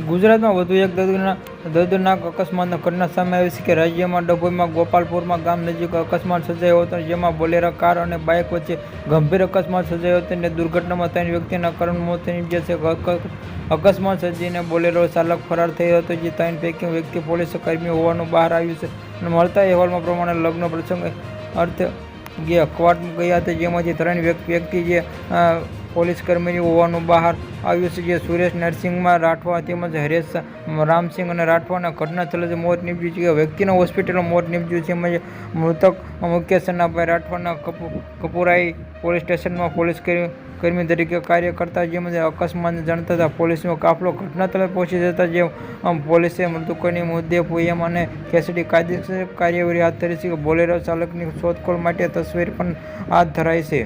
ગુજરાતમાં વધુ એક દર્દના દર્દનાક અકસ્માતનો ઘટના સામે આવી છે કે રાજ્યમાં ડભોઈમાં ગોપાલપુરમાં ગામ નજીક અકસ્માત સર્જાયો હતો, જેમાં બોલેરા, કાર અને બાઇક વચ્ચે ગંભીર અકસ્માત સર્જાયો હતો અને દુર્ઘટનામાં ત્રણ વ્યક્તિના કરણ મોત નિપજ્યા છે. અક- અક- અકસ્માત સર્જીને બોલેરો ચાલક ફરાર થયો હતો, જે ત્રણ પૈકી વ્યક્તિ પોલીસ કર્મી હોવાનું બહાર આવ્યું છે. અને મળતા અહેવાલમાં પ્રમાણે લગ્ન પ્રસંગ અર્થે જે અખવાટ ગયા હતા, જેમાંથી ત્રણ વ્યક્તિ જે પોલીસ કર્મી હોવાનું બહાર આવ્યું છે. જે સુરેશ નરસિંહમાં રાઠવા તેમજ હરેશ રામસિંહ અને રાઠવાના ઘટના સ્થળે મોત નીપજ્યું છે. વ્યક્તિના હોસ્પિટલમાં મોત નીપજ્યું છે. તેમજ મૃતક મુકેશ સન્નાભાઈ રાઠવાના કપુ, કપુરાઈ પોલીસ સ્ટેશનમાં પોલીસ કર્મી તરીકે કાર્ય કરતા જેમાં અકસ્માત જાણતા હતા. પોલીસનો કાફલો ઘટના સ્થળે પહોંચી જતા જે પોલીસે મૃતકોની મુદ્દે પુયમ અને કેસડી કાયદેસર કાર્યવાહી હાથ ધરી છે. બોલેરો ચાલકની શોધખોળ માટે તસવીર પણ હાથ ધરાઈ છે.